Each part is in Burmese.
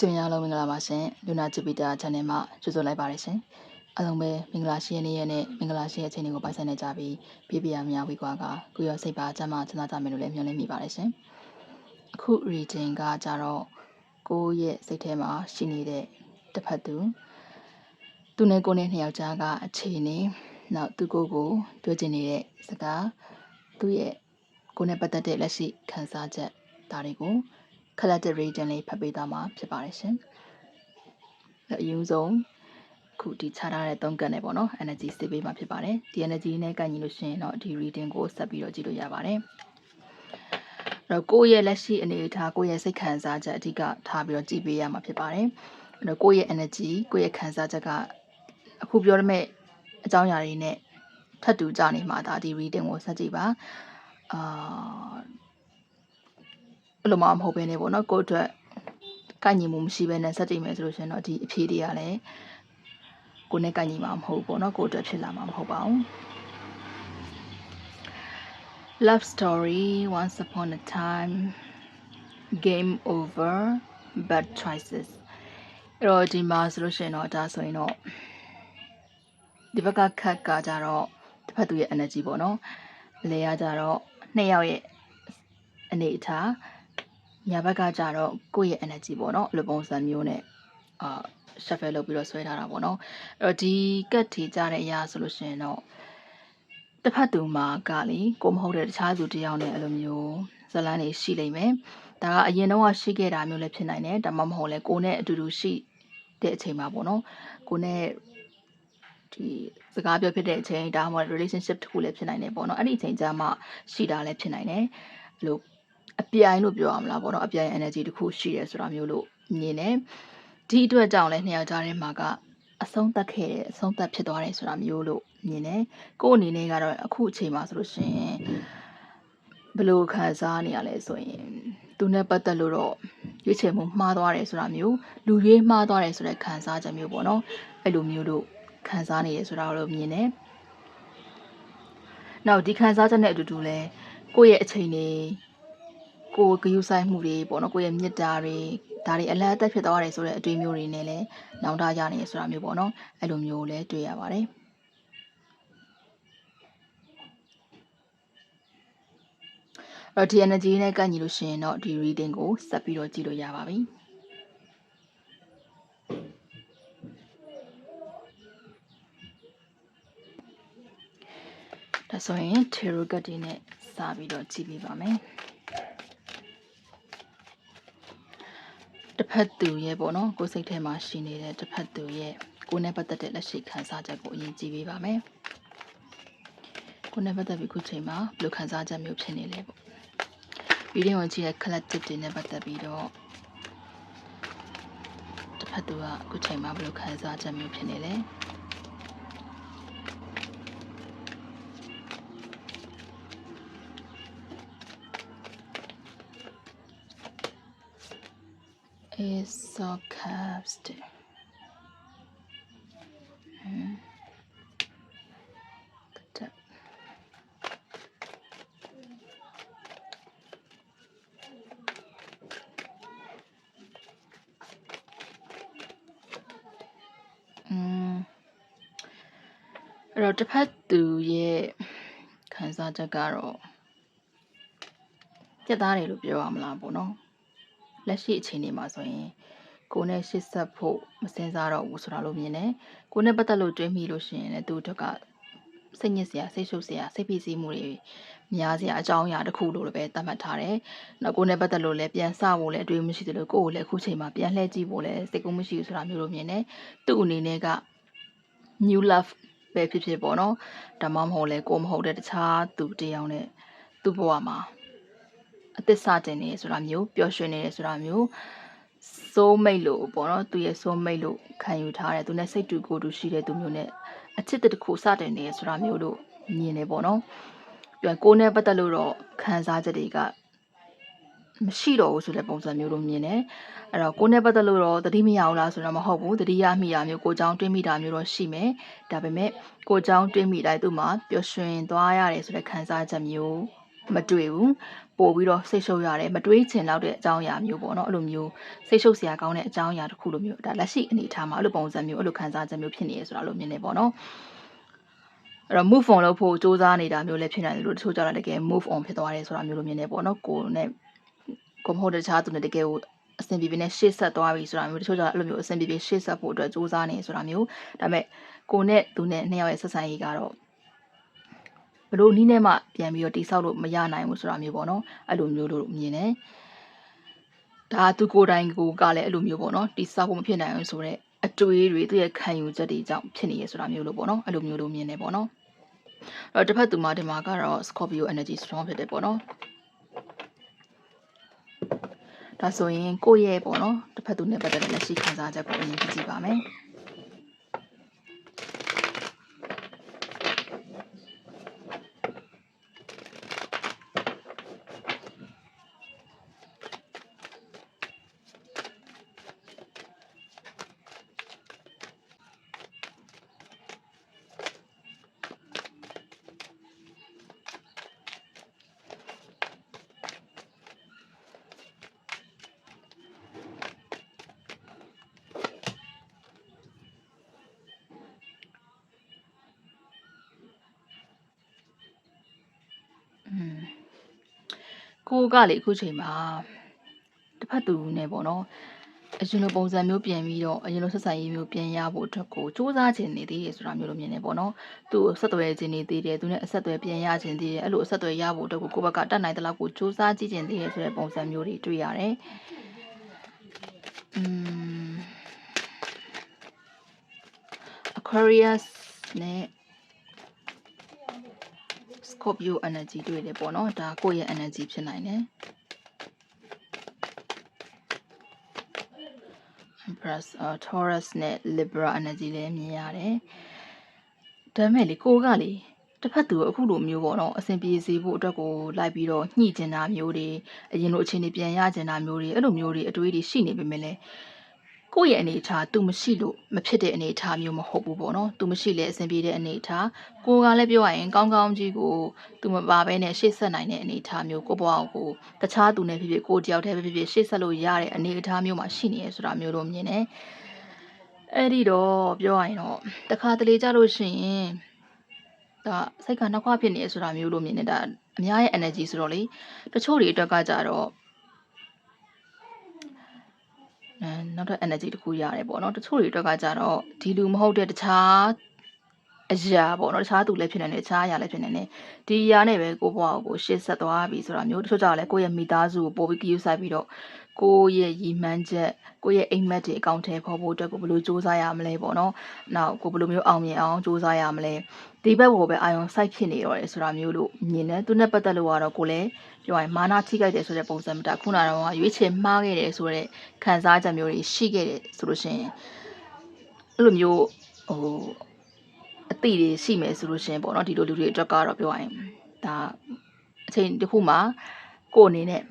ဆွေများလုံးမင်္ဂလာပါရှင်လူနာဂျူပီတာ channel မှာကြိုဆိုလိုက်ပါတယ်ရှင်အားလုံးပဲမင်္ဂလာရှိရနေ့ရက်နဲ့မင်္ဂလာရှိရဲ့အချိန်တွေကိုပိုင်ဆိုင်နေကြပြီးပြပြရများဝေကွာကကိုရောစိတ်ပါအကျမ်းမှချမ်းသာကြမယ်လို့လည်းမျှော်လင့်မိပါတယ်ရှင်အခု reading ကကြတော့ကိုရဲ့စိတ်ထဲမှာရှိနေတဲ့တစ်ဖက်သူသူနဲ့ကိုနဲ့နှစ်ယောက်ကြားကအခြေအနေနောက်သူကိုကိုတွေ့ကျင်နေတဲ့စကားသူ့ရဲ့ကိုနဲ့ပတ်သက်တဲ့လက်ရှိခံစားချက်ဒါတွေကို collective reading လေးဖတ်ပေးသွားမှာဖြစ်ပါတယ်ရှင်။အရင်ဆုံးခုဒီခြားထားတဲ့သုံးကတ်နဲ့ပေါ့နော် energy စစ်ပေးမှာဖြစ်ပါတယ်။ဒီ energy နဲ့ကန့်ညီလို့ရှိရင်တော့ဒီ reading ကိုဆက်ပြီးတော့ကြည့်လို့ရပါတယ်။အဲ့တော့ကိုယ့်ရဲ့လက်ရှိအနေအထားကိုယ့်ရဲ့စိတ်ခံစားချက်အဓိကထားပြီးတော့ကြည့်ပေးရမှာဖြစ်ပါတယ်။အဲ့တော့ကိုယ့်ရဲ့ energy ကိုယ့်ရဲ့ခံစားချက်ကအခုပြောရမယ့်အကြောင်းအရာတွေနဲ့ထပ်တူကြနေမှာဒါဒီ reading ကိုဆက်ကြည့်ပါ။အာ အဲ့လိုမှမဟုတ်ဘဲနဲ့ပေါ့နော်ကိုယ့်အတွက်ကန့်ညီမှုမရှိဘဲနဲ့စက်ကြည့်မယ်ဆိုလို့ရှိရင်တော့ဒီအဖြေတွေကလည်းကိုယ်နဲ့ကန့်ညီမှာမဟုတ်ဘူးပေါ့နော်ကိုယ့်အတွက်ဖြစ်လာမှာမဟုတ်ပါဘူး Love story once upon a time game over bad choices အဲ့တော့ဒီမှာဆိုလို့ရှိရင်တော့ဒါဆိုရင်တော့ဒီဘက်ကခက်ကကြတော့တစ်ဖက်သူရဲ့ energy ပေါ့နော်လေရကြတော့နှစ်ယောက်ရဲ့အနေအထား ညာဘက်ကကြတော့ကိုယ့်ရဲ့ energy ပေါ့နော်အဲ့လိုပုံစံမျိုးနဲ့အာ shuffle လုပ်ပြီးတော့ဆွဲထားတာပေါ့နော်အဲ့တော့ဒီကတ်ထီကြတဲ့အရာဆိုလို့ရှိရင်တော့တစ်ဖက်သူမှာကလေကိုမဟုတ်တဲ့တခြားသူတယောက်နဲ့အဲ့လိုမျိုးဇလန်းတွေရှိလိမ့်မယ်ဒါကအရင်တော့ရှိခဲ့တာမျိုးလည်းဖြစ်နိုင်တယ်ဒါမှမဟုတ်လဲကိုနဲ့အတူတူရှိတဲ့အချိန်မှာပေါ့နော်ကိုနဲ့ဒီစကားပြောဖြစ်တဲ့အချိန်ဒါမှမဟုတ် relationship တစ်ခုလည်းဖြစ်နိုင်တယ်ပေါ့နော်အဲ့ဒီအချိန်ကျမှရှိတာလည်းဖြစ်နိုင်တယ်အဲ့လို အပြိုင်လို့ပြောရမလားပေါ့နော်အပြိုင် energy တစ်ခုရှိတယ်ဆိုတာမျိုးလို့မြင်တယ်ဒီအတွက်ကြောင့်လည်းနှစ်ယောက်ကြားထဲမှာကအဆုံးသတ်ခဲ့တယ်အဆုံးသတ်ဖြစ်သွားတယ်ဆိုတာမျိုးလို့မြင်တယ်ကို့အနေနဲ့ကတော့အခုအချိန်မှာဆိုလို့ရှိရင်ဘယ်လိုခံစားနေရလဲဆိုရင်သူနဲ့ပတ်သက်လို့တော့ရွေးချယ်မှုမှားသွားတယ်ဆိုတာမျိုးလူရွေးမှားသွားတယ်ဆိုတဲ့ခံစားချက်မျိုးပေါ့နော်အဲ့လိုမျိုးလို့ခံစားနေရဆိုတာကိုမြင်တယ်နောက်ဒီခံစားချက်နဲ့အတူတူလဲကိုယ့်ရဲ့အချိန်တွေ ကိုယ်ဂရုစိုက်မှုတွေပေါ့နော်ကိုယ့်ရဲ့မေတ္တာတွေဒါတွေအလတ်အသက်ဖြစ်သွားတယ်ဆိုတဲ့အတွေ့အမျိုးတွေနဲ့လည်းနောင်တရနေဆိုတာမျိုးပေါ့နော်အဲ့လိုမျိုးလည်းတွေ့ရပါတယ်အဲ့ဒီ energy နဲ့ကန့်ညီလို့ရှိရင်တော့ဒီ reading ကိုဆက်ပြီးတော့ကြည့်လို့ရပါပြီဒါဆိုရင် tarot card တွေနဲ့စပြီးတော့ကြည့်ပြပါမယ် တစ်ဖက်သူရဲ့ပေါ့နော်ကိုယ်စိတ်ထဲမှာရှိနေတဲ့တစ်ဖက်သူရဲ့ကိုယ်နဲ့ပတ်သက်တဲ့လက်ရှိခံစားချက်ကိုအရင်ကြည့်ပေးပါမယ်ကိုယ်နဲ့ပတ်သက်ပြီးခုချိန်မှာဘယ်လိုခံစားချက်မျိုးဖြစ်နေလဲပေါ့ဗီဒီယိုဝင်ကြည့်တဲ့ collective တွေနဲ့ပတ်သက်ပြီးတော့တစ်ဖက်သူကခုချိန်မှာဘယ်လိုခံစားချက်မျိုးဖြစ်နေလဲ is so cursed. Hmm. But, uh, 음, အဲ့တော့တစ်ဖက်သူရဲ့ခံစားချက်ကတော့ပြတ်သားတယ်လို့ပြောရမလားပေါ့နော် လက်ရှိအခြေအနေမှာဆိုရင်ကိုနဲ့ရှစ်ဆက်ဖို့မစင်စားတော့ဘူးဆိုတာလို့မြင်တယ်ကိုနဲ့ပတ်သက်လို့တွေးမိလို့ရှိရင်လည်းသူတို့ကစိတ်ညစ်စရာစိတ်ရှုပ်စရာစိတ်ဖိစီးမှုတွေများစရာအကြောင်းအရာတစ်ခုလို့လည်းပဲသတ်မှတ်ထားတယ်။နောက်ကိုနဲ့ပတ်သက်လို့လည်းပြန်စဖို့လည်းအတွေးမရှိသလိုကိုကိုလည်းအခုချိန်မှာပြန်လှည့်ကြည့်ဖို့လည်းစိတ်ကူးမရှိဘူးဆိုတာမျိုးလို့မြင်တယ်။သူ့အနေနဲ့က new love ပဲဖြစ်ဖြစ်ပေါ့နော်။ဒါမှမဟုတ်လည်းကိုမဟုတ်တဲ့တခြားသူတယောက်နဲ့သူ့ဘဝမှာ အသစ်စတင်နေဆိုတာမျိုးပျော်ရွှင်နေတယ်ဆိုတာမျိုး soul mate လို့ပေါ့နော်သူရဲ့ soul mate လို့ခံယူထားတယ်သူနဲ့စိတ်တူကိုယ်တူရှိတဲ့သူမျိုးနဲ့အချစ်တစ်ခုစတင်နေတယ်ဆိုတာမျိုးလို့မြင်နေပေါ့နော်ပြီးတော့ကိုယ်နဲ့ပတ်သက်လို့တော့ခံစားချက်တွေကမရှိတော့ဘူးဆိုတဲ့ပုံစံမျိုးလိုမြင်တယ်အဲ့တော့ကိုယ်နဲ့ပတ်သက်လို့တော့သတိမရအောင်လားဆိုတော့မဟုတ်ဘူးသတိရမိတာမျိုးကိုကြောင်းတွေးမိတာမျိုးတော့ရှိမယ်ဒါပေမဲ့ကိုကြောင်းတွေးမိတိုင်းသူ့မှာပျော်ရွှင်သွားရတယ်ဆိုတဲ့ခံစားချက်မျိုး မတွေ့ဘူးပို့ပြီးတော့စိတ်ရှုပ်ရတယ်မတွေးချင်တော့တဲ့အကြောင်းအရာမျိုးပေါ့နော်အဲ့လိုမျိုးစိတ်ရှုပ်စရာကောင်းတဲ့အကြောင်းအရာတစ်ခုလိုမျိုးဒါလက်ရှိအနေအထားမှာအဲ့လိုပုံစံမျိုးအဲ့လိုခံစားချက်မျိုးဖြစ်နေရဆိုတာလို့မြင်နေပေါ့နော်အဲ့တော့ move on လုပ်ဖို့စူးစမ်းနေတာမျိုးလည်းဖြစ်နိုင်တယ်လို့တချို့ကြတော့တကယ် move on ဖြစ်သွားတယ်ဆိုတာမျိုးလိုမြင်နေပေါ့နော်ကိုနဲ့ကိုမဟုတ်တဲ့တခြားသူနဲ့တကယ်ကိုအဆင်ပြေပြေနဲ့ရှေ့ဆက်သွားပြီဆိုတာမျိုးတချို့ကြတော့အဲ့လိုမျိုးအဆင်ပြေပြေရှေ့ဆက်ဖို့အတွက်စူးစမ်းနေဆိုတာမျိုးဒါပေမဲ့ကိုနဲ့သူနဲ့နှစ်ယောက်ရဲ့ဆက်ဆံရေးကတော့ ဘလို့နီးနဲ့မှပြန်ပြီးတော့တိဆောက်လို့မရနိုင်ဘူးဆိုတာမျိုးပေါ့နော်အဲ့လိုမျိုးလို့မြင်တယ်ဒါသူကိုယ်တိုင်ကိုကလည်းအဲ့လိုမျိုးပေါ့နော်တိဆောက်ဖို့မဖြစ်နိုင်ဘူးဆိုတော့အတွေးတွေသူ့ရဲ့ခံယူချက်တွေကြောင့်ဖြစ်နေရဆိုတာမျိုးလို့ပေါ့နော်အဲ့လိုမျိုးလို့မြင်တယ်ပေါ့နော်အဲ့တော့တစ်ဖက်သူမှာဒီမှာကတော့ Scorpio energy strong ဖြစ်တယ်ပေါ့နော်ဒါဆိုရင်ကိုယ့်ရဲ့ပေါ့နော်တစ်ဖက်သူနဲ့ပတ်သက်တဲ့လက်ရှိခံစားချက်ကိုအရင်ကြည့်ကြည့်ပါမယ် ကိုကလေအခုချိန်မှာတစ်ဖက်သူနဲ့ပေါ့နော်အရင်လိုပုံစံမျိုးပြန်ပြီးတော့အရင်လိုဆက်ဆံရေးမျိုးပြန်ရဖို့အတွက်ကိုစူးစမ်းခြင်းနေသေးတယ်ဆိုတာမျိုးလိုမြင်နေပေါ့နော်သူ့ကိုဆက်သွယ်ခြင်းနေသေးတယ်သူနဲ့အဆက်အသွယ်ပြန်ရခြင်းသေးတယ်အဲ့လိုအဆက်အသွယ်ရဖို့အတွက်ကိုကိုယ့်ဘက်ကတတ်နိုင်တဲ့လောက်ကိုစူးစမ်းကြည့်ခြင်းသေးတယ်ဆိုတဲ့ပုံစံမျိုးတွေတွေ့ရတယ်อืม Aquarius နဲ့ Scorpio energy တွေ့တယ်ပေါ့နော်ဒါကိုယ့်ရဲ့ energy ဖြစ်နိုင်တယ် Empress uh, Taurus နဲ့ Libra energy လည်းမြင်ရတယ်ဒါပေမဲ့လေကိုကလေတစ်ဖက်သူအခုလိုမျိုးပေါ့နော်အဆင်ပြေစေဖို့အတွက်ကိုလိုက်ပြီးတော့ညှိကျင်တာမျိုးတွေအရင်လိုအခြေအနေပြန်ရကျင်တာမျိုးတွေအဲ့လိုမျိုးတွေအတွေးတွေရှိနေပေမဲ့လည်း ကိုယ့်ရဲ့အနေအထားသူမရှိလို့မဖြစ်တဲ့အနေအထားမျိုးမဟုတ်ဘူးပေါ့နော်သူမရှိလဲအဆင်ပြေတဲ့အနေအထားကိုကလည်းပြောရရင်ကောင်းကောင်းကြီးကိုသူမပါဘဲနဲ့ရှေ့ဆက်နိုင်တဲ့အနေအထားမျိုးကိုဘွားကိုတခြားသူနဲ့ဖြစ်ဖြစ်ကိုတယောက်တည်းဖြစ်ဖြစ်ရှေ့ဆက်လို့ရတဲ့အနေအထားမျိုးမှာရှိနေရဆိုတာမျိုးလို့မြင်တယ်အဲ့ဒီတော့ပြောရရင်တော့တခါတလေကြလို့ရှိရင်ဒါစိတ်ကနှောက်ခွဖြစ်နေရဆိုတာမျိုးလို့မြင်နေတာအများရဲ့ energy ဆိုတော့လေတချို့တွေအတွက်ကကြတော့ နောက်ထပ် energy တစ်ခုရတယ်ပေါ့နော်တချို့တွေအတွက်ကကြတော့ဒီလူမဟုတ်တဲ့တခြား အရာပေါ့နော်တခြားသူလည်းဖြစ်နေတယ်တခြားအရာလည်းဖြစ်နေတယ်ဒီအရာနဲ့ပဲကိုဘွားကိုရှေ့ဆက်သွားပြီဆိုတာမျိုးတချို့ကြောင့်လည်းကိုယ့်ရဲ့မိသားစုကိုပို့ပြီးကြည့်ဆိုင်ပြီးတော့ကိုယ့်ရဲ့ရည်မှန်းချက်ကိုယ့်ရဲ့အိမ်မက်တွေအကောင့်ထဲပေါ်ဖို့အတွက်ကိုဘယ်လိုစူးစမ်းရမလဲပေါ့နော်နောက်ကိုဘယ်လိုမျိုးအောင်မြင်အောင်စူးစမ်းရမလဲဒီဘက်ကိုပဲအာရုံစိုက်ဖြစ်နေတော့တယ်ဆိုတာမျိုးလို့မြင်တယ်သူနဲ့ပတ်သက်လို့ကတော့ကိုလည်းပြောရင်မာနာထိခိုက်တယ်ဆိုတဲ့ပုံစံမျိုးဒါခုနကတော့ရွေးချယ်မှားခဲ့တယ်ဆိုတဲ့ခံစားချက်မျိုးတွေရှိခဲ့တယ်ဆိုလို့ရှိရင်အဲ့လိုမျိုးဟို အတိတွေရှိမယ်ဆိုလို့ရှိရင်ပေါ့နော်ဒီလိုလူတွေအတွက်ကတော့ပြောရင်ဒါအချိန်တစ်ခုမှာကိုယ်အနေနဲ့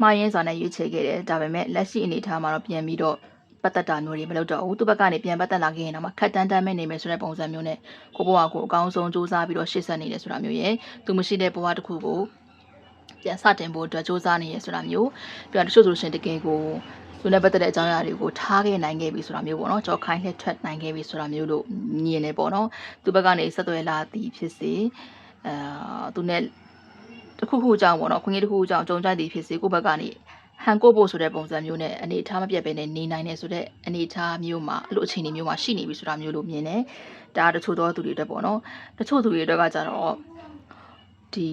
မှားရင်းစွာနဲ့ရွေးချယ်ခဲ့တယ်ဒါပေမဲ့လက်ရှိအနေအထားမှာတော့ပြန်ပြီးတော့ပတ်သက်တာမျိုးတွေမလုပ်တော့ဘူးသူ့ဘက်ကနေပြန်ပတ်သက်လာခဲ့ရင်တော့မှခက်တန်းတန်းမဲ့နေမယ်ဆိုတဲ့ပုံစံမျိုးနဲ့ကိုဘွားကိုအကောင်းဆုံးစူးစမ်းပြီးတော့ရှေ့ဆက်နေတယ်ဆိုတာမျိုးရဲ့သူမရှိတဲ့ဘဝတစ်ခုကိုပြန်စတင်ဖို့အတွက်စူးစမ်းနေရဆိုတာမျိုးပြီးတော့တချို့ဆိုရှင်တကယ်ကို သူနဲ့ပတ်သက်တဲ့အကြောင်းအရာတွေကိုထားခဲ့နိုင်ခဲ့ပြီဆိုတာမျိုးပေါ့နော်ကြော်ခိုင်းလှည့်ထွက်နိုင်ခဲ့ပြီဆိုတာမျိုးလို့မြင်နေပေါ့နော်သူဘက်ကနေဆက်သွယ်လာသည်ဖြစ်စေအာသူနဲ့တခုခုအကြောင်းပေါ့နော်ခွင့်ရတခုအကြောင်းကြုံကြသည်ဖြစ်စေကိုယ့်ဘက်ကနေဟန်ကိုဖို့ဆိုတဲ့ပုံစံမျိုးနဲ့အနေအထားမပြတ်ပဲနဲ့နေနိုင်တယ်ဆိုတဲ့အနေအထားမျိုးမှာအဲ့လိုအခြေအနေမျိုးမှာရှိနေပြီဆိုတာမျိုးလို့မြင်တယ်ဒါတချို့သောသူတွေအတွက်ပေါ့နော်တချို့သူတွေအတွက်ကကြတော့ဒီ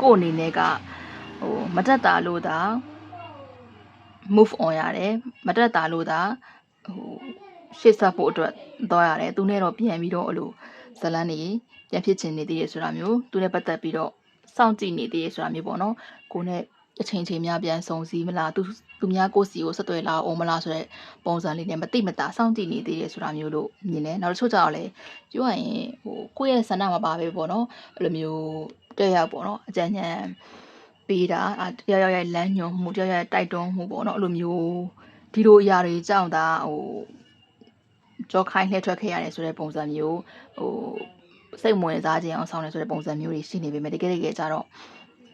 ကို့အနေနဲ့ကဟိုမတက်တာလို့သာ move on ရတယ်မတက်တာလို့သာဟိုရှေ့ဆက်ဖို့အတွက်တော့ရတယ်သူနဲ့တော့ပြန်ပြီးတော့အဲ့လိုဇလန်းနေပြန်ဖြစ်ချင်နေသေးရဆိုတာမျိုးသူနဲ့ပတ်သက်ပြီးတော့စောင့်ကြည့်နေသေးရဆိုတာမျိုးပေါ့နော်ကိုနဲ့အချိန်ချင်းများပြန်စုံစည်းမလားသူသူများကိုစီကိုဆက်သွယ်လာအောင်မလားဆိုတဲ့ပုံစံလေးနဲ့မတိမတာစောင့်ကြည့်နေသေးတယ်ဆိုတာမျိုးလို့မြင်တယ်နောက်တစ်ချို့ကျတော့လေပြောရရင်ဟိုကိုယ့်ရဲ့ဆန္ဒမှာပါပဲပေါ့နော်အဲ့လိုမျိုးတက်ရောက်ပေါ့နော်အကြံဉာဏ် ပေးတာတယောက်ယောက်ရဲ့လမ်းညွှန်မှုတယောက်ယောက်ရဲ့တိုက်တွန်းမှုပေါ့နော်အဲ့လိုမျိုးဒီလိုအရာတွေကြောင့်ဒါဟိုကြောခိုင်းလှည့်ထွက်ခဲ့ရတယ်ဆိုတဲ့ပုံစံမျိုးဟိုပစိတ်ဝင်စားခြင်းအောင်ဆောင်နေဆိုတဲ့ပုံစံမျိုးတွေရှိနေပေမဲ့တကယ်တကယ်ကြတော့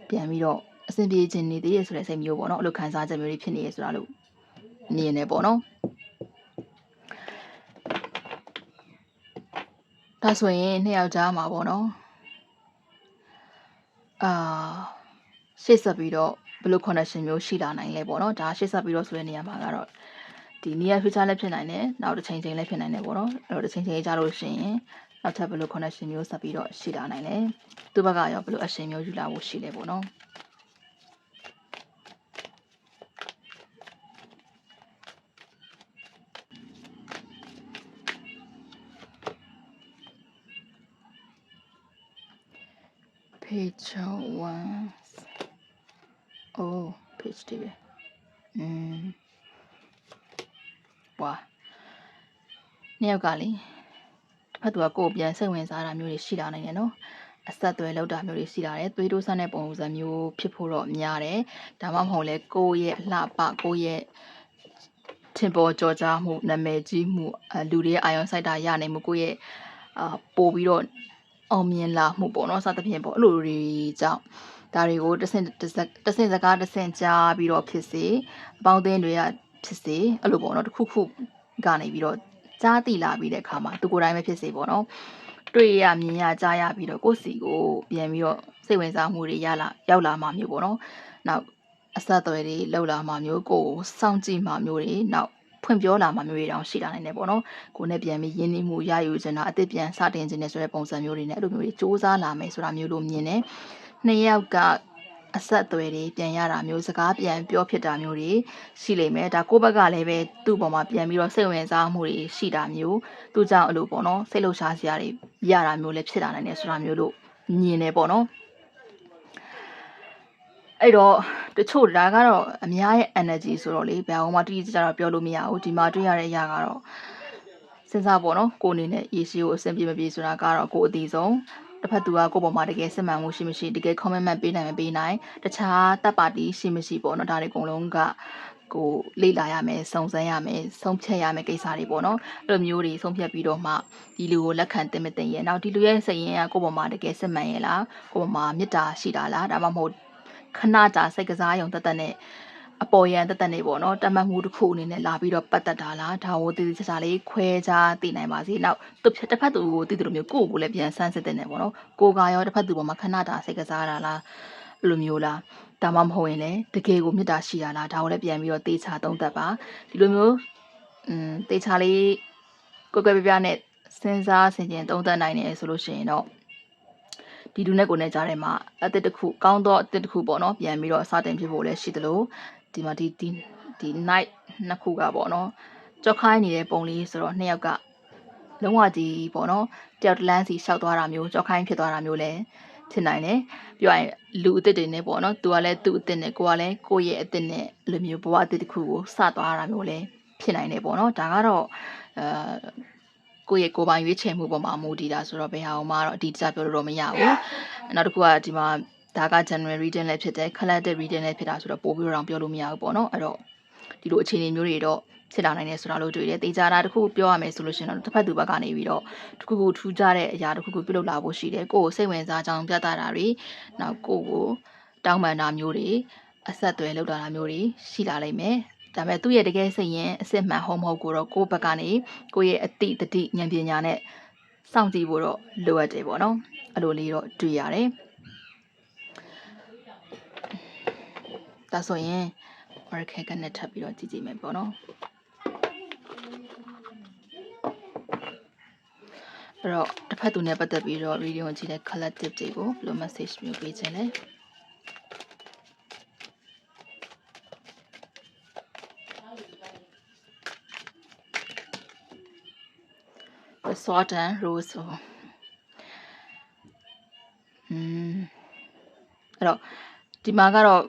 ပြန်ပြီးတော့အဆင်ပြေခြင်းနေသေးရဆိုတဲ့စိတ်မျိုးပေါ့နော်အဲ့လိုခံစားချက်မျိုးတွေဖြစ်နေရဆိုတာလို့မြင်နေပေါ့နော်ဒါဆိုရင်နှစ်ယောက်ကြားမှာပေါ့နော်အာ ရှေ့ဆက်ပြီးတော့ဘယ်လို connection မျိုးရှိလာနိုင်လဲပေါ့နော်ဒါရှေ့ဆက်ပြီးတော့ဆိုတဲ့နေရာမှာကတော့ဒီ near future လည်းဖြစ်နိုင်တယ်နောက်တစ်ချိန်ချိန်လည်းဖြစ်နိုင်တယ်ပေါ့နော်အဲ့တော့တစ်ချိန်ချိန်ကြားလို့ရှိရင်နောက်ထပ်ဘယ်လို connection မျိုးဆက်ပြီးတော့ရှိလာနိုင်လဲသူ့ဘက်ကရောဘယ်လို action မျိုးယူလာဖို့ရှိလဲပေါ့နော် page 1 oh page တည်းပဲอืมဝါနှစ်ယောက်ကလေတစ်ဖက်သူကကိုယ်ပြန်စိတ်ဝင်စားတာမျိုးတွေရှိလာနိုင်တယ်နော်အဆက်အသွယ်လောက်တာမျိုးတွေရှိလာတယ်သွေးတိုးဆန်းတဲ့ပုံစံမျိုးဖြစ်ဖို့တော့များတယ်ဒါမှမဟုတ်လေကိုယ့်ရဲ့အလှပကိုယ့်ရဲ့ထင်ပေါ်ကြော်ကြားမှုနာမည်ကြီးမှုအလူတွေရဲ့အာယုံစိုက်တာရနိုင်မှုကိုယ့်ရဲ့အာပို့ပြီးတော့အောင်မြင်လာမှုပေါ့နော်စသဖြင့်ပေါ့အဲ့လိုတွေကြောင့် ဒါတွေကိုတစ်ဆင့်တစ်ဆက်တစ်ဆင့်စကားတစ်ဆင့်ကြားပြီးတော့ဖြစ်စေအပေါင်းအသင်းတွေကဖြစ်စေအဲ့လိုပေါ့နော်တစ်ခုခုကနေပြီးတော့ကြားသိလာပြီးတဲ့အခါမှာသူကိုယ်တိုင်ပဲဖြစ်စေပေါ့နော်တွေ့ရမြင်ရကြားရပြီးတော့ကိုယ့်စီကိုပြန်ပြီးတော့စိတ်ဝင်စားမှုတွေရလာရောက်လာမှမျိုးပေါ့နော်နောက်အဆက်အသွယ်တွေလောက်လာမှမျိုးကိုယ်စောင့်ကြည့်မှမျိုးတွေနောက်ဖွင့်ပြောလာမှမျိုးတွေတောင်ရှိလာနိုင်တယ်ပေါ့နော်ကိုယ်နဲ့ပြန်ပြီးရင်းနှီးမှုရယူချင်တာအစ်စ်ပြန်စတင်ခြင်းနဲ့ဆိုတဲ့ပုံစံမျိုးတွေနဲ့အဲ့လိုမျိုးတွေစူးစမ်းလာမယ်ဆိုတာမျိုးလို့မြင်တယ် နှစ်ယောက်ကအဆက်အသွယ်တွေပြန်ရတာမျိုးစကားပြန်ပြောဖြစ်တာမျိုးတွေရှိလိမ့်မယ်ဒါကိုယ့်ဘက်ကလည်းပဲသူ့ပေါ်မှာပြန်ပြီးတော့စိတ်ဝင်စားမှုတွေရှိတာမျိုးသူ့ကြောင့်အဲ့လိုပေါ့နော်စိတ်လှုပ်ရှားစရာတွေရတာမျိုးလည်းဖြစ်လာနိုင်တယ်ဆိုတာမျိုးလို့မြင်တယ်ပေါ့နော်အဲ့တော့တချို့ဒါကတော့အများရဲ့ energy ဆိုတော့လေဘယ်အောင်မှတိတိကျကျတော့ပြောလို့မရဘူးဒီမှာတွေ့ရတဲ့အရာကတော့စဉ်းစားပေါ့နော်ကိုအနေနဲ့ရေရှိကိုအဆင်ပြေမပြေဆိုတာကတော့ကိုအသေးဆုံး တစ်ဖက်သူကကိုယ့်ပေါ်မှာတကယ်စစ်မှန်မှုရှိမရှိတကယ် comment မှတ်ပေးနိုင်မပေးနိုင်တခြားတပ်ပါတီရှိမရှိပေါ့နော်ဒါတွေအကုန်လုံးကကိုလေ့လာရမယ်စုံစမ်းရမယ်ဆုံးဖြတ်ရမယ်ကိစ္စတွေပေါ့နော်အဲ့လိုမျိုးတွေဆုံးဖြတ်ပြီးတော့မှဒီလူကိုလက်ခံတင်မတင်ရဲ့နောက်ဒီလူရဲ့စိတ်ရင်းကကိုယ့်ပေါ်မှာတကယ်စစ်မှန်ရဲ့လားကိုယ့်ပေါ်မှာမေတ္တာရှိတာလားဒါမှမဟုတ်ခဏကြာစိတ်ကစားရုံတက်တက်နဲ့ အပေါ်ရန်တက်တက်နေပေါ့နော်တတ်မှတ်မှုတစ်ခုအနေနဲ့လာပြီးတော့ပတ်သက်တာလားဒါကိုတည်တည်ချာချာလေးခွဲခြားသိနိုင်ပါစေနောက်တစ်ဖက်သူကိုတည်တယ်လို့မျိုးကိုယ့်ကိုလည်းပြန်ဆန်းစစ်တဲ့နေပေါ့နော်ကိုကရောတစ်ဖက်သူပေါ်မှာခဏတာစိတ်ကစားတာလားအဲ့လိုမျိုးလားဒါမှမဟုတ်ရင်လည်းတကယ်ကိုမေတ္တာရှိတာလားဒါကိုလည်းပြန်ပြီးတော့တေချာသုံးသပ်ပါဒီလိုမျိုးอืมတေချာလေးကိုယ်ကိုယ်ပြပြနဲ့စဉ်းစားဆင်ခြင်သုံးသပ်နိုင်တယ်ဆိုလို့ရှိရင်တော့ဒီလူနဲ့ကိုယ်နဲ့ကြားထဲမှာအသစ်တစ်ခုကောင်းသောအသစ်တစ်ခုပေါ့နော်ပြန်ပြီးတော့စတင်ဖြစ်ဖို့လည်းရှိသလို ဒီမှာဒီဒီဒီ night နှစ်ခုကပေါ့နော်ကြောက်ခိုင်းနေတဲ့ပုံလေးဆိုတော့နှစ်ယောက်ကလုံးဝကြီးပေါ့နော်တယောက်တစ်လမ်းစီရှောက်သွားတာမျိုးကြောက်ခိုင်းဖြစ်သွားတာမျိုးလည်းဖြစ်နိုင်တယ်ပြောရရင်လူအစ်စ်တွေနဲ့ပေါ့နော်သူကလည်းသူ့အစ်စ်နဲ့ကိုကလည်းကိုယ့်ရဲ့အစ်စ်နဲ့အဲ့လိုမျိုးဘဝအစ်စ်တစ်ခုကိုစသွားတာမျိုးလည်းဖြစ်နိုင်တယ်ပေါ့နော်ဒါကတော့အဲကိုယ့်ရဲ့ကိုယ်ပိုင်ရွေးချယ်မှုပေါ်မှာမူတည်တာဆိုတော့ဘယ်ဟာမှတော့အတိအကျပြောလို့တော့မရဘူးနောက်တစ်ခုကဒီမှာ ဒါက general reading လည်းဖြစ်တယ် collective reading လည်းဖြစ်တာဆိုတော့ပို့ပြီးတော့ပြောလို့မရဘူးပေါ့နော်အဲ့တော့ဒီလိုအခြေအနေမျိုးတွေတော့ဖြစ်လာနိုင်တယ်ဆိုတာလို့တွေ့တယ်။တေချာတာတစ်ခုပြောရမယ်ဆိုလို့ရှိရင်တော့တစ်ဖက်သူဘက်ကနေပြီးတော့တစ်ခုခုထူးခြားတဲ့အရာတစ်ခုခုပြုလုပ်လာဖို့ရှိတယ်။ကိုယ့်ကိုစိတ်ဝင်စားကြောင်းပြသတာတွေနောက်ကိုယ့်ကိုတောင်းပန်တာမျိုးတွေအဆက်အသွယ်လုပ်တာမျိုးတွေရှိလာလိမ့်မယ်။ဒါပေမဲ့သူ့ရဲ့တကယ်စိတ်ရင်အစစ်မှန်ဟုတ်မဟုတ်ကိုတော့ကိုယ့်ဘက်ကနေကိုယ့်ရဲ့အတိတတိဉာဏ်ပညာနဲ့စောင့်ကြည့်ဖို့တော့လိုအပ်တယ်ပေါ့နော်။အဲ့လိုလေးတော့တွေ့ရတယ်။ ဒါဆိုရင် market ကနဲ့ထပ်ပြီးတော့ကြည့်ကြည့်မယ်ပေါ့နော်အဲ့တော့တစ်ဖက်သူနဲ့ပတ်သက်ပြီးတော့ video ကိုကြည့်တဲ့ collective တွေကိုဘယ်လို message မျိုးပေးခြင်းလဲ the sword and rose ဆိုอืมအဲ့တော့ဒီမှာကတော့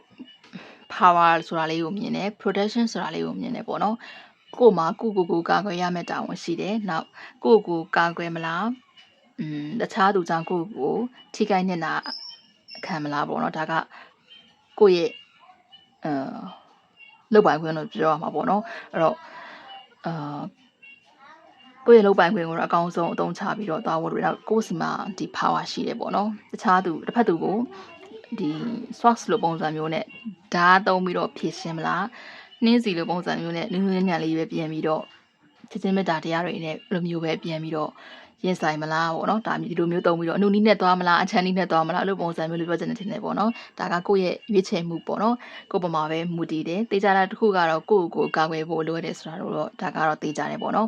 power ဆိုတာလေးကိုမြင်တယ် protection ဆိုတာလေးကိုမြင်တယ်ပေါ့နော်ကို့မှာကိုကိုကိုကာကွယ်ရမယ့်တာဝန်ရှိတယ်နောက်ကိုကိုကာကွယ်မလားอืมတခြားသူကြောင့်ကိုကိုထိခိုက်နေတာခံမလားပေါ့နော်ဒါကကိုယ့်ရဲ့အာလုတ်ပိုင်ခွင့်လို့ပြောရမှာပေါ့နော်အဲ့တော့အာကိုကိုယ့်ရဲ့လောက်ပိုင်ခွင့်ကိုတော့အကောင်းဆုံးအသုံးချပြီးတော့သွားဖို့လို့တော့ကိုယ့်စီမှာဒီ power ရှိတယ်ပေါ့နော်တခြားသူတစ်ဖက်သူကိုဒီ source လိုပုံစံမျိုးနဲ့ ဓာတ်သုံးပြီးတော့ဖြည့်ရှင်းမလားနှင်းစီလိုပုံစံမျိုးနဲ့နူးနူးညံ့ညံ့လေးပဲပြင်ပြီးတော့ချစ်ချင်းမေတ္တာတရားတွေနဲ့ဘယ်လိုမျိုးပဲပြင်ပြီးတော့ရင်ဆိုင်မလားပေါ့နော်ဒါမျိုးဒီလိုမျိုးတုံးပြီးတော့အနုနီးနဲ့သွားမလားအချမ်းနီးနဲ့သွားမလားအဲ့လိုပုံစံမျိုးလေးပြောချင်တယ်ထင်တယ်ပေါ့နော်ဒါကကိုယ့်ရဲ့ရွေးချယ်မှုပေါ့နော်ကိုယ့်ပမာပဲမူတည်တယ်တေချာတာတစ်ခုကတော့ကိုယ့်ကိုယ်ကာကွယ်ဖို့လိုရတယ်ဆိုတာတော့ဒါကတော့တေချာတယ်ပေါ့နော်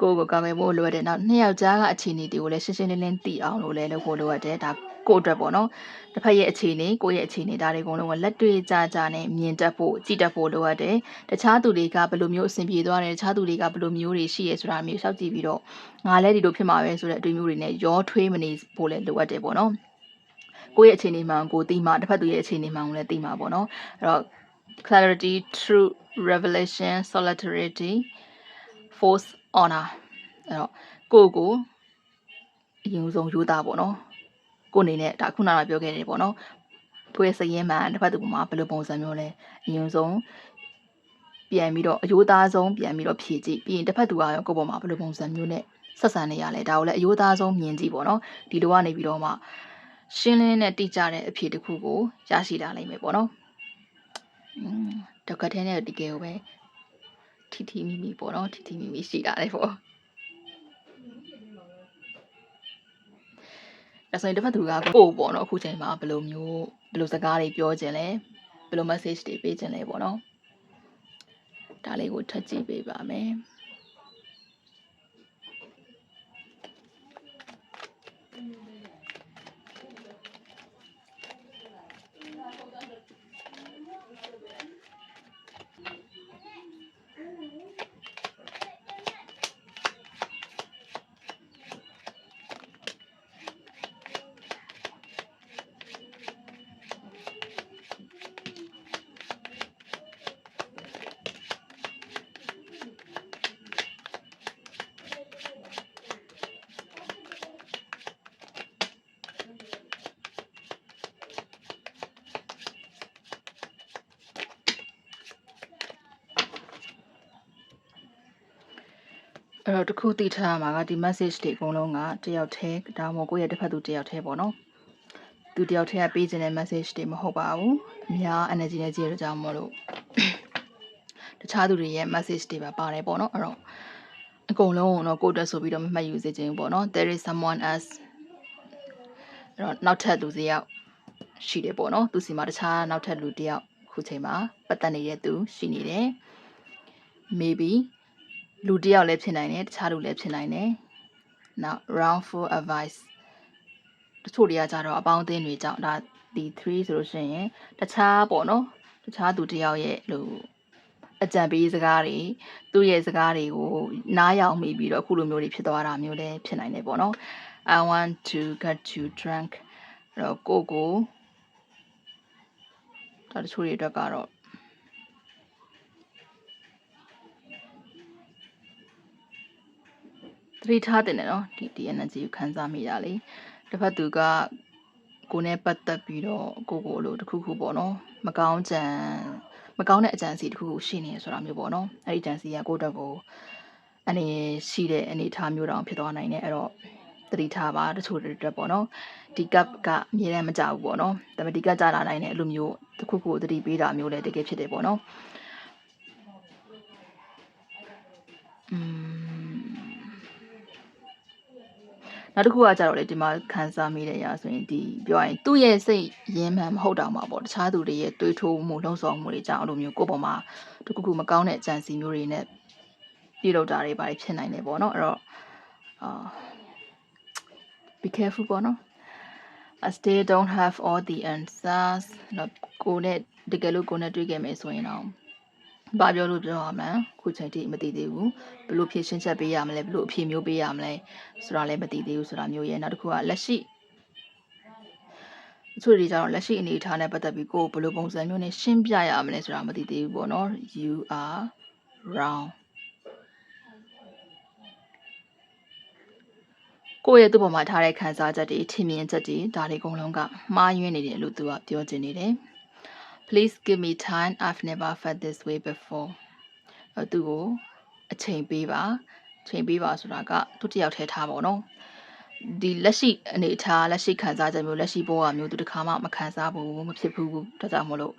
ကိုယ့်ကိုယ်ကာကွယ်ဖို့လိုရတယ်နောက်နှစ်ယောက်ကြားကအခြေအနေတွေကိုလည်းရှင်းရှင်းလင်းလင်းသိအောင်လို့လည်းလုပ်ဖို့လိုရတယ်ဒါ ကိုယ့်အတွက်ပေါ့နော်တစ်ဖက်ရဲ့အခြေအနေကိုယ့်ရဲ့အခြေအနေဒါတွေအကုန်လုံးကလက်တွေ့ကြကြနဲ့မြင်တတ်ဖို့ကြည့်တတ်ဖို့လိုအပ်တယ်တခြားသူတွေကဘယ်လိုမျိုးအဆင်ပြေသွားတယ်တခြားသူတွေကဘယ်လိုမျိုးတွေရှိရဲဆိုတာမျိုးရှောက်ကြည့်ပြီးတော့ငါလည်းဒီလိုဖြစ်မှာပဲဆိုတဲ့အတွေ့အမျိုးတွေနဲ့ရောထွေးမနေဖို့လည်းလိုအပ်တယ်ပေါ့နော်ကိုယ့်ရဲ့အခြေအနေမှန်ကိုသိမှတစ်ဖက်သူရဲ့အခြေအနေမှန်ကိုလည်းသိမှာပေါ့နော်အဲ့တော့ clarity truth revelation solidarity force honor အဲ့တော့ကိုယ့်ကိုအရင်ဆုံးယူတာပေါ့နော် ကိုယ်အနေနဲ့ဒါခုနကပြောခဲ့တယ်ပေါ့နော်ကိုယ့်ရဲ့စည်ရင်မှန်တစ်ဖက်သူပေါ်မှာဘယ်လိုပုံစံမျိုးလဲအရင်ဆုံးပြန်ပြီးတော့အယိုးသားဆုံးပြန်ပြီးတော့ဖြည့်ကြည့်ပြီးရင်တစ်ဖက်သူကရောကိုယ့်ပေါ်မှာဘယ်လိုပုံစံမျိုးနဲ့ဆက်ဆံနေရလဲဒါကိုလည်းအယိုးသားဆုံးမြင်ကြည့်ပေါ့နော်ဒီလိုကနေပြီးတော့မှရှင်းလင်းတဲ့တိကျတဲ့အဖြေတစ်ခုကိုရရှိလာနိုင်မယ်ပေါ့နော်อืมတကယ်တည်းနဲ့တကယ်ကိုပဲထီထီမိမိပေါ့နော်ထီထီမိမိရှိတာလေပေါ့ ဒါဆိုရင်တစ်ဖက်သူကကိုယ်ပေါ့နော်အခုချိန်မှာဘယ်လိုမျိုးဘယ်လိုစကားတွေပြောခြင်းလဲဘယ်လို message တွေပေးခြင်းလဲပေါ့နော်ဒါလေးကိုထပ်ကြည့်ပေးပါမယ် အဲ့တော့တခုသိထားရမှာကဒီ message တွေအကုန်လုံးကတယောက်တည်းဒါမှမဟုတ်ကိုယ့်ရဲ့တစ်ဖက်သူတယောက်တည်းပေါ့နော်သူတယောက်တည်းကပေးခြင်းတဲ့ message တွေမဟုတ်ပါဘူးအများ energy နဲ့ကြည့်ရကြမှာလို့တခြားသူတွေရဲ့ message တွေပါပါတယ်ပေါ့နော်အဲ့တော့အကုန်လုံးကိုတော့ကိုယ့်အတွက်ဆိုပြီးတော့မမှတ်ယူစေချင်ဘူးပေါ့နော် there is someone else အဲ့တော့နောက်ထပ်လူတစ်ယောက်ရှိတယ်ပေါ့နော်သူစီမှာတခြားနောက်ထပ်လူတစ်ယောက်ခုချိန်မှာပတ်သက်နေတဲ့သူရှိနေတယ် maybe လူတစ်ယောက်လည်းဖြစ်နိုင်တယ်တခြားလူလည်းဖြစ်နိုင်တယ်နောက် round for advice တချို့တွေကကြတော့အပေါင်းအသင်းတွေကြောင့်ဒါဒီ3ဆိုလို့ရှိရင်တခြားပေါ့နော်တခြားသူတစ်ယောက်ရဲ့ဟိုအကြံပေးစကားတွေသူ့ရဲ့စကားတွေကိုနားရောက်မိပြီးတော့အခုလိုမျိုးတွေဖြစ်သွားတာမျိုးလည်းဖြစ်နိုင်တယ်ပေါ့နော် I want to get you drunk အဲ့တော့ကိုကိုဒါတချို့တွေအတွက်ကတော့ သတိထားတင်တယ်နော်ဒီဒီ energy ကိုခံစားမိတာလေတစ်ဖက်သူကကိုနဲ့ပတ်သက်ပြီးတော့ကိုကိုလိုတခုခုပေါ့နော်မကောင်းကြံမကောင်းတဲ့အကြံစီတခုခုရှိနေဆိုတာမျိုးပေါ့နော်အဲ့ဒီအကြံစီကကိုယ့်အတွက်ကိုအနေရှိတဲ့အနေအထားမျိုးတောင်ဖြစ်သွားနိုင်တယ်အဲ့တော့သတိထားပါတချို့တွေအတွက်ပေါ့နော်ဒီ cup ကအမြဲတမ်းမကြဘူးပေါ့နော်ဒါပေမဲ့ဒီ cup ကြလာနိုင်တယ်အဲ့လိုမျိုးတခုခုသတိပေးတာမျိုးလည်းတကယ်ဖြစ်တယ်ပေါ့နော်อืม နောက်တစ်ခုကကြတော့လေဒီမှာခံစားမိတဲ့အရာဆိုရင်ဒီပြောရရင်သူ့ရဲ့စိတ်ရင်းမှန်မဟုတ်တော့မှာပေါ့တခြားသူတွေရဲ့တွေးထိုးမှုလှုံ့ဆော်မှုတွေကြောင့်အဲ့လိုမျိုးကိုယ့်ပေါ်မှာတခုခုမကောင်းတဲ့အကြံစီမျိုးတွေနဲ့ပြုလုပ်တာတွေပါဖြစ်နိုင်တယ်ပေါ့နော်အဲ့တော့အာ be careful ပေါ့နော် as they don't have all the answers တော့ကိုနဲ့တကယ်လို့ကိုနဲ့တွေ့ခဲ့မယ်ဆိုရင်တော့ ဘာပြောလို့ပြောရမှန်းခုချိန်ထိမသိသေးဘူးဘယ်လိုဖြည့်ရှင်းချက်ပေးရမလဲဘယ်လိုအဖြေမျိုးပေးရမလဲဆိုတာလည်းမသိသေးဘူးဆိုတာမျိုးရဲ့နောက်တစ်ခုကလက်ရှိတချို့တွေကြတော့လက်ရှိအနေအထားနဲ့ပတ်သက်ပြီးကိုယ်ဘယ်လိုပုံစံမျိုးနဲ့ရှင်းပြရမလဲဆိုတာမသိသေးဘူးပေါ့နော် you are wrong ကိုယ့်ရဲ့သူ့ပေါ်မှာထားတဲ့ခံစားချက်တွေထင်မြင်ချက်တွေဒါတွေအကုန်လုံးကမှားယွင်းနေတယ်လို့သူကပြောချင်နေတယ် Please give me time I've never felt this way before အဲသူကိုအချိန်ပေးပါချိန်ပေးပါဆိုတာကသူတစ်ယောက်တည်းထားပါတော့ဒီလက်ရှိအနေအထားလက်ရှိခံစားချက်မျိုးလက်ရှိဘဝမျိုးသူတစ်ခါမှမခံစားဘူးမဖြစ်ဘူးဒါကြောင့်မို့လို့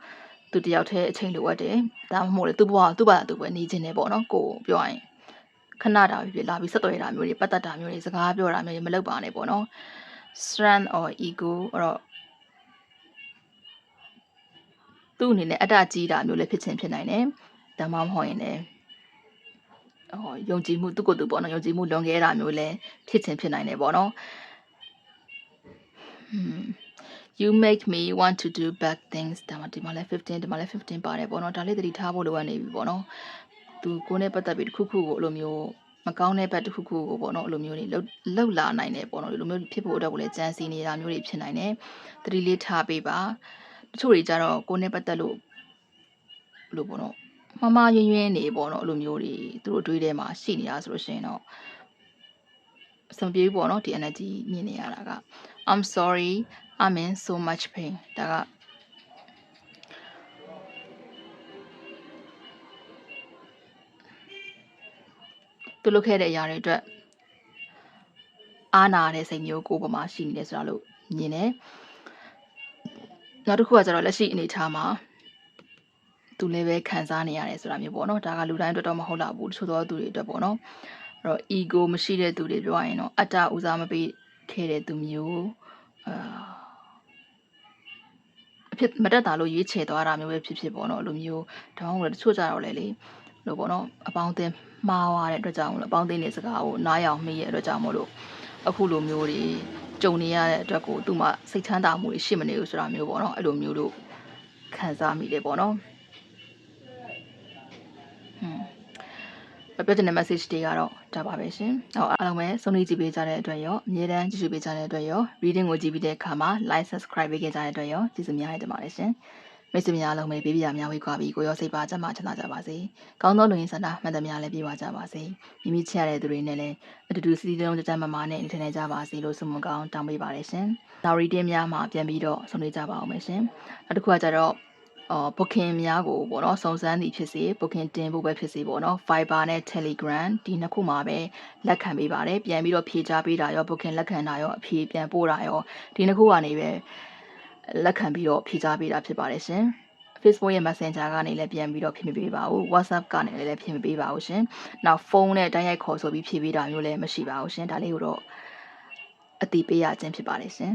သူတစ်ယောက်တည်းအချိန်လိုအပ်တယ်ဒါမှမဟုတ်လေသူ့ဘဝသူ့ဘာသူပဲနေခြင်းနဲ့ပေါ့နော်ကိုပြောရရင်ခဏတာပဲဖြစ်လာပြီးဆက်သွယ်တာမျိုးတွေပတ်သက်တာမျိုးတွေစကားပြောတာမျိုးတွေမလုပ်ပါနဲ့ပေါ့နော် strength or ego အဲ့တော့ သူ့အနေနဲ့အတ္တကြီးတာမျိုးလည်းဖြစ်ခြင်းဖြစ်နိုင်တယ်ဒါမှမဟုတ်ရင်လည်းဟောယုံကြည်မှုသူ့ကိုယ်သူပေါ့နော်ယုံကြည်မှုလွန်ခဲ့တာမျိုးလည်းဖြစ်ခြင်းဖြစ်နိုင်တယ်ပေါ့နော် Hmm. you make me want to do bad things ဒါမှဒီမှာလည်း15ဒီမှာလည်း15ပါတယ်ပေါ့နော်ဒါလေးသတိထားဖို့လိုအပ်နေပြီပေါ့နော်သူကိုယ်နဲ့ပတ်သက်ပြီးတစ်ခုခုကိုအဲ့လိုမျိုးမကောင်းတဲ့ဘက်တစ်ခုခုကိုပေါ့နော်အဲ့လိုမျိုးတွေလှုပ်လှုပ်လာနိုင်တယ်ပေါ့နော်ဒီလိုမျိုးဖြစ်ဖို့အတွက်ကိုလည်းကြံစီနေတာမျိုးတွေဖြစ်နိုင်တယ်သတိလေးထားပေးပါ တချို့တွေကြတော့ကိုယ်နဲ့ပတ်သက်လို့ဘယ်လိုပေါ့နော်မမယွင်းယွင်းနေပေါ့နော်အဲ့လိုမျိုးတွေသူတို့အတွေးထဲမှာရှိနေတာဆိုလို့ရှိရင်တော့အဆင်ပြေဘူးပေါ့နော်ဒီ energy မြင်နေရတာက I'm sorry I'm in so much pain ဒါကသူလုပ်ခဲ့တဲ့အရာတွေအတွက်အားနာတဲ့စိတ်မျိုးကိုယ်ပေါ်မှာရှိနေတယ်ဆိုတာလို့မြင်တယ် နောက်တစ်ခုကကျတော့လက်ရှိအနေအထားမှာသူလည်းပဲခံစားနေရတယ်ဆိုတာမျိုးပေါ့နော်ဒါကလူတိုင်းအတွက်တော့မဟုတ်တော့ဘူးတချို့သောသူတွေအတွက်ပေါ့နော်အဲ့တော့ ego မရှိတဲ့သူတွေပြောရရင်တော့အတ္တဦးစားမပေးခဲ့တဲ့သူမျိုးအာအဖြစ်မတက်တာလို့ရွေးချယ်သွားတာမျိုးပဲဖြစ်ဖြစ်ပေါ့နော်အဲ့လိုမျိုးဒါမှမဟုတ်တချို့ကြတော့လေလေလို့ပေါ့နော်အပေါင်းအသင်းမှားသွားတဲ့အတွက်ကြောင့်မလို့အပေါင်းအသင်းတွေစကားကိုနားရောင်မိရဲ့အတွက်ကြောင့်မလို့အခုလိုမျိုးတွေ ကြုံနေရတဲ့အတွက်ကိုသူ့မှာစိတ်ချမ်းသာမှုတွေရှိမနေဘူးဆိုတာမျိုးပေါ့နော်အဲ့လိုမျိုးလို့ခံစားမိတယ်ပေါ့နော်ဟွန်းပြောချင်တဲ့ message တွေကတော့ဒါပါပဲရှင်။ဟောအားလုံးပဲဆုံးဖြတ်ကြည့်ပေးကြတဲ့အတွက်ရောအမြဲတမ်းကြည့်ရှုပေးကြတဲ့အတွက်ရော reading ကိုကြည့်ပြီးတဲ့အခါမှာ like subscribe ပေးခဲ့ကြတဲ့အတွက်ရောကျေးဇူးများတင်ပါတယ်ရှင်။ မိတ်ဆွေများအားလုံးပဲဘေးပြာများဝေးကွာပြီးကိုရောစိတ်ပါကြမှာချမ်းသာကြပါစေ။ကောင်းသောလူရင်းဆန္ဒမှန်သမျှလည်းပြေဝကြပါစေ။မိမိချစ်ရတဲ့သူတွေနဲ့လည်းအတူတူစီစီလုံးကြကြမမာနဲ့နေထိုင်နေကြပါစေလို့ဆုမွန်ကောင်းတောင်းပေးပါတယ်ရှင်။နောက် reading များမှာပြန်ပြီးတော့ဆုံးဖြတ်ကြပါအောင်မယ်ရှင်။နောက်တစ်ခုကကြတော့အော် booking များကိုပေါ့နော်စုံစမ်းသည်ဖြစ်စေ booking တင်ဖို့ပဲဖြစ်စေပေါ့နော် Viber နဲ့ Telegram ဒီနှစ်ခုမှာပဲလက်ခံပေးပါတယ်ပြန်ပြီးတော့ဖြေချပေးတာရော booking လက်ခံတာရောအဖြေပြန်ပို့တာရောဒီနှစ်ခုကနေပဲ လက်ခံပြီးတော့ဖြေချပေးတာဖြစ်ပါတယ်ရှင် Facebook ရဲ့ Messenger ကနေလည်းပြန်ပြီးတော့ဖြေမပေးပါဘူး WhatsApp ကနေလည်းဖြေမပေးပါဘူးရှင်နောက်ဖုန်းနဲ့တိုက်ရိုက်ခေါ်ဆိုပြီးဖြေပေးတာမျိုးလည်းမရှိပါဘူးရှင်ဒါလေးကိုတော့အတိပေးရခြင်းဖြစ်ပါတယ်ရှင်